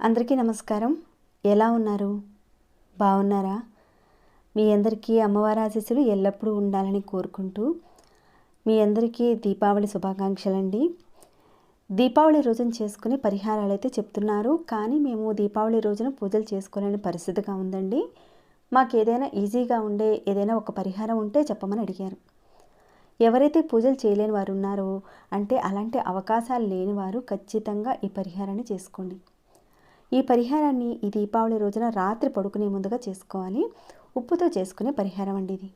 అందరికీ నమస్కారం. ఎలా ఉన్నారు? బాగున్నారా మీ అందరికీ అమ్మవారి ఆశీస్సులు ఎల్లప్పుడూ ఉండాలని కోరుకుంటూ మీ అందరికీ దీపావళి శుభాకాంక్షలండి. దీపావళి రోజున చేసుకునే పరిహారాలు అయితే చెప్తున్నారు. కానీ మేము దీపావళి రోజున పూజలు చేసుకోలేని పరిస్థితిగా ఉందండి. మాకు ఏదైనా ఈజీగా ఉండే ఏదైనా ఒక పరిహారం ఉంటే చెప్పమని అడిగారు. ఎవరైతే పూజలు చేయలేని వారు ఉన్నారో అంటే అలాంటి అవకాశాలు లేని వారు ఖచ్చితంగా ఈ పరిహారాన్ని చేసుకోండి. ఈ పరిహారాన్ని ఈ దీపావళి రోజున రాత్రి పడుకునే ముందుగా చేసుకోవాలి. ఉప్పుతో చేసుకునే పరిహారం అండి ఇది.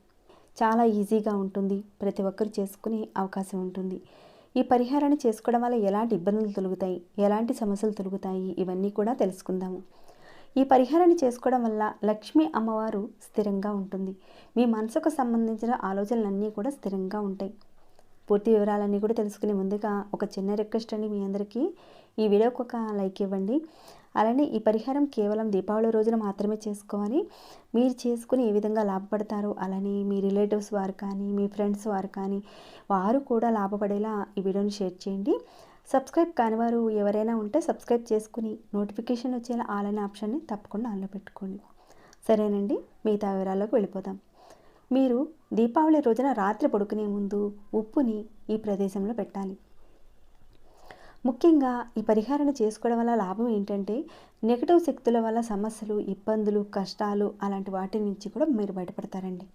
చాలా ఈజీగా ఉంటుంది. ప్రతి ఒక్కరు చేసుకునే అవకాశం ఉంటుంది. ఈ పరిహారాన్ని చేసుకోవడం వల్ల ఎలాంటి ఇబ్బందులు తొలుగుతాయి? ఎలాంటి సమస్యలు తొలుగుతాయి? ఇవన్నీ కూడా తెలుసుకుందాము. ఈ పరిహారాన్ని చేసుకోవడం వల్ల లక్ష్మీ అమ్మవారు స్థిరంగా ఉంటుంది. మీ మనసుకు సంబంధించిన ఆలోచనలన్నీ కూడా స్థిరంగా ఉంటాయి. పూర్తి వివరాలన్నీ కూడా తెలుసుకునే ముందుగా ఒక చిన్న రిక్వెస్ట్ అండి మీ అందరికీ. ఈ వీడియోకి ఒక లైక్ ఇవ్వండి. అలానే ఈ పరిహారం కేవలం దీపావళి రోజున మాత్రమే చేసుకోవాలి. మీరు చేసుకుని ఏ విధంగా లాభపడతారో అలానే మీ రిలేటివ్స్ వారు కానీ మీ ఫ్రెండ్స్ వారు కానీ వారు కూడా లాభపడేలా ఈ వీడియోని షేర్ చేయండి. సబ్స్క్రైబ్ కాని వారు ఎవరైనా ఉంటే సబ్స్క్రైబ్ చేసుకుని నోటిఫికేషన్ వచ్చేలా ఆల్ అనే ఆప్షన్ని తప్పకుండా ఆన్లో పెట్టుకోండి. సరేనండి మిగతా వివరాల్లోకి వెళ్ళిపోదాం. మీరు దీపావళి రోజున రాత్రి పడుకునే ముందు ఉప్పుని ఈ ప్రదేశంలో పెట్టాలి. ముఖ్యంగా ఈ పరిహారణ చేసుకోవడం వల్ల లాభం ఏంటంటే నెగటివ్ శక్తుల వల్ల సమస్యలు ఇబ్బందులు కష్టాలు అలాంటి వాటి నుంచి కూడా మీరు బయటపడతారండి.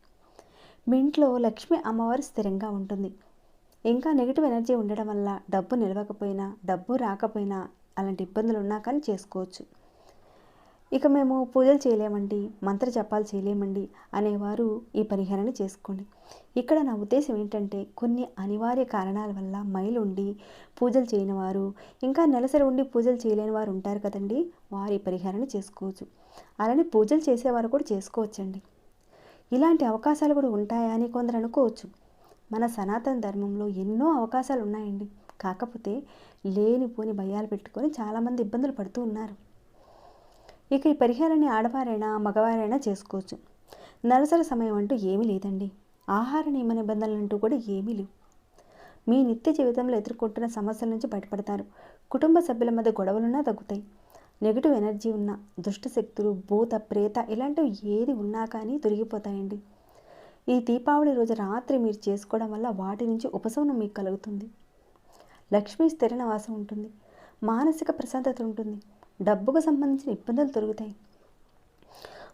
మీ ఇంట్లో లక్ష్మీ అమ్మవారు స్థిరంగా ఉంటుంది. ఇంకా నెగిటివ్ ఎనర్జీ ఉండడం వల్ల డబ్బు నిలవకపోయినా డబ్బు రాకపోయినా అలాంటి ఇబ్బందులు ఉన్నా కానీ చేసుకోవచ్చు. ఇక మేము పూజలు చేయలేమండి మంత్ర జపాలు చేయలేమండి అనేవారు ఈ పరిహారాన్ని చేసుకోండి. ఇక్కడ నా ఉద్దేశం ఏంటంటే కొన్ని అనివార్య కారణాల వల్ల మైలు ఉండి పూజలు చేయని వారు ఇంకా నెలసరి ఉండి పూజలు చేయలేని వారు ఉంటారు కదండి వారు ఈ పరిహారాన్ని చేసుకోవచ్చు. అలానే పూజలు చేసేవారు కూడా చేసుకోవచ్చండి. ఇలాంటి అవకాశాలు కూడా ఉంటాయా అని కొందరు అనుకోవచ్చు. మన సనాతన ధర్మంలో ఎన్నో అవకాశాలు ఉన్నాయండి కాకపోతే లేనిపోని భయాలు పెట్టుకొని చాలామంది ఇబ్బందులు పడుతూ ఉన్నారు. ఇక ఈ పరిహారాన్ని ఆడవారైనా మగవారైనా చేసుకోవచ్చు. నరసర సమయం అంటూ ఏమీ లేదండి. ఆహార నియమ నిబంధనలు అంటూ కూడా ఏమీ లేవు. మీ నిత్య జీవితంలో ఎదుర్కొంటున్న సమస్యల నుంచి బయటపడతారు. కుటుంబ సభ్యుల మధ్య గొడవలున్నా తగ్గుతాయి. నెగిటివ్ ఎనర్జీ ఉన్న దుష్ట శక్తులు భూత ప్రేత ఇలాంటివి ఏది ఉన్నా కానీ తొలగిపోతాయండి. ఈ దీపావళి రోజు రాత్రి మీరు చేసుకోవడం వల్ల వాటి నుంచి ఉపశమనం మీకు కలుగుతుంది. లక్ష్మీ స్థిర నివాసం ఉంటుంది. మానసిక ప్రశాంతత ఉంటుంది. డబ్బుకు సంబంధించిన ఇబ్బందులు తొలుగుతాయి.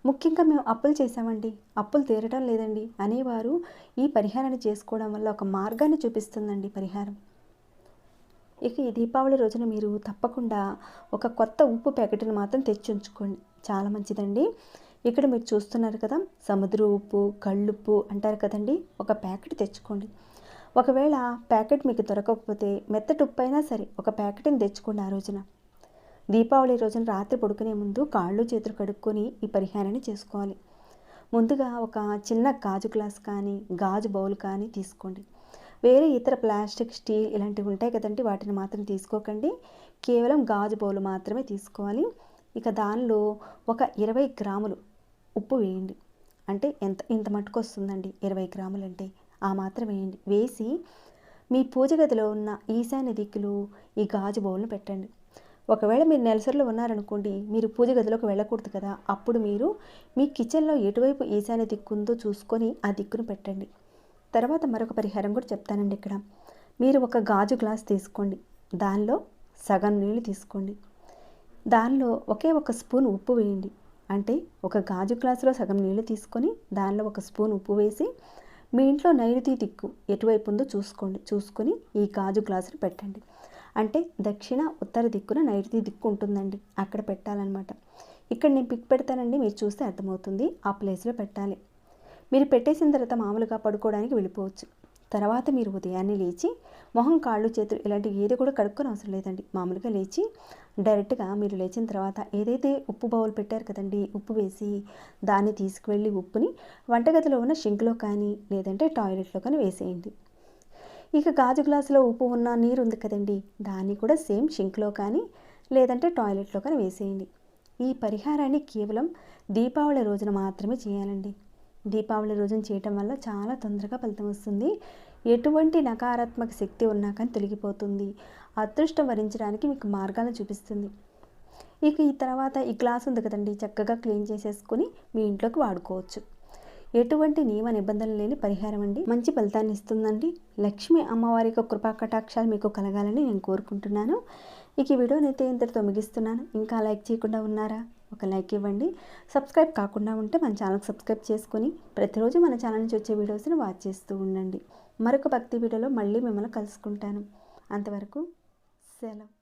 ముఖ్యంగా మేము అప్పులు చేశామండి. అప్పులు తీరడం లేదండి. అనేవారు ఈ పరిహారాన్ని చేసుకోవడం వల్ల ఒక మార్గాన్ని చూపిస్తుందండి పరిహారం. ఇక ఈ దీపావళి రోజున మీరు తప్పకుండా ఒక కొత్త ఉప్పు ప్యాకెట్ని మాత్రం తెచ్చి ఉంచుకోండి. చాలా మంచిదండి. ఇక్కడ మీరు చూస్తున్నారు కదా సముద్ర ఉప్పు కళ్ళుప్పు అంటారు కదండి ఒక ప్యాకెట్ తెచ్చుకోండి. ఒకవేళ ప్యాకెట్ మీకు దొరకకపోతే మెత్తటి ఉప్పు అయినా సరే ఒక ప్యాకెట్ని తెచ్చుకోండి ఆ రోజున. దీపావళి రోజున రాత్రి పడుకునే ముందు కాళ్ళు చేతులు కడుక్కొని ఈ పరిహారాన్ని చేసుకోవాలి. ముందుగా ఒక చిన్న గాజు గ్లాస్ కానీ గాజు బౌల్ కానీ తీసుకోండి. వేరే ఇతర ప్లాస్టిక్ స్టీల్ ఇలాంటివి ఉంటాయి కదండి వాటిని మాత్రం తీసుకోకండి. కేవలం గాజు బౌల్ మాత్రమే తీసుకోవాలి. ఇక దానిలో ఒక ఇరవై గ్రాములు ఉప్పు వేయండి. అంటే ఎంత ఇంత మట్టుకు వస్తుందండి? ఇరవై గ్రాములు అంటే ఆ మాత్రం వేయండి. వేసి మీ పూజ గదిలో ఉన్న ఈశాన్య దిక్కులు ఈ గాజు బౌల్ను పెట్టండి. ఒకవేళ మీరు నెలసరిలో ఉన్నారనుకోండి మీరు పూజ గదిలోకి వెళ్ళకూడదు కదా? అప్పుడు మీరు మీ కిచెన్లో ఎటువైపు ఈశాన్య దిక్కు ఉందో చూసుకొని ఆ దిక్కును పెట్టండి. తర్వాత మరొక పరిహారం కూడా చెప్తానండి ఇక్కడ. మీరు ఒక గాజు గ్లాస్ తీసుకోండి. దానిలో సగం నీళ్ళు తీసుకోండి. దానిలో ఒకే ఒక స్పూన్ ఉప్పు వేయండి. అంటే ఒక గాజు గ్లాసులో సగం నీళ్ళు తీసుకొని దానిలో ఒక స్పూన్ ఉప్పు వేసి మీ ఇంట్లో నైరుతి దిక్కు ఎటువైపు ఉందో చూసుకోండి చూసుకొని ఈ గాజు గ్లాసును పెట్టండి. అంటే దక్షిణ ఉత్తర దిక్కున నైరుతి దిక్కు ఉంటుందండి అక్కడ పెట్టాలన్నమాట. ఇక్కడ నేను పిక్ పెడతానండి మీరు చూస్తే అర్థమవుతుంది ఆ ప్లేస్లో పెట్టాలి. మీరు పెట్టేసిన తర్వాత మామూలుగా పడుకోవడానికి వెళ్ళిపోవచ్చు. తర్వాత మీరు ఉదయాన్నే లేచి మొహం కాళ్ళు చేతులు ఇలాంటివి ఏది కూడా కడుక్కొని అవసరం లేదండి. మామూలుగా లేచి డైరెక్ట్గా మీరు లేచిన తర్వాత ఏదైతే ఉప్పు బౌల్ పెట్టారు కదండి ఉప్పు వేసి దాన్ని తీసుకువెళ్ళి ఉప్పుని వంటగదిలో ఉన్న షింక్లో కానీ లేదంటే టాయిలెట్లో కానీ వేసేయండి. ఇక గాజు గ్లాసులో ఉప్పు ఉన్న నీరు ఉంది కదండి దాన్ని కూడా సేమ్ షింక్లో కానీ లేదంటే టాయిలెట్లో కానీ వేసేయండి. ఈ పరిహారాన్ని కేవలం దీపావళి రోజున మాత్రమే చేయాలండి. దీపావళి రోజున చేయటం వల్ల చాలా తొందరగా ఫలితం వస్తుంది. ఎటువంటి నకారాత్మక శక్తి ఉన్నా కానీ తొలగిపోతుంది. అదృష్టం వరించడానికి మీకు మార్గాలను చూపిస్తుంది. ఇక ఈ తర్వాత ఈ గ్లాస్ ఉంది కదండి చక్కగా క్లీన్ చేసేసుకొని మీ ఇంట్లోకి వాడుకోవచ్చు. ఎటువంటి నియమ నిబంధనలు లేని పరిహారం అండి. మంచి ఫలితాన్ని ఇస్తుందండి. లక్ష్మి అమ్మవారి యొక్క కృపా కటాక్షాలు మీకు కలగాలని నేను కోరుకుంటున్నాను. ఇక ఈ వీడియోని అయితే ఇంతటితో ముగిస్తున్నాను. ఇంకా లైక్ చేయకుండా ఉన్నారా? ఒక లైక్ ఇవ్వండి. సబ్స్క్రైబ్ కాకుండా ఉంటే మన ఛానల్కి సబ్స్క్రైబ్ చేసుకొని ప్రతిరోజు మన ఛానల్ నుంచి వచ్చే వీడియోస్ని వాచ్ చేస్తూ ఉండండి. మరొక భక్తి వీడియోలో మళ్ళీ మిమ్మల్ని కలుసుకుంటాను. అంతవరకు సెలవు.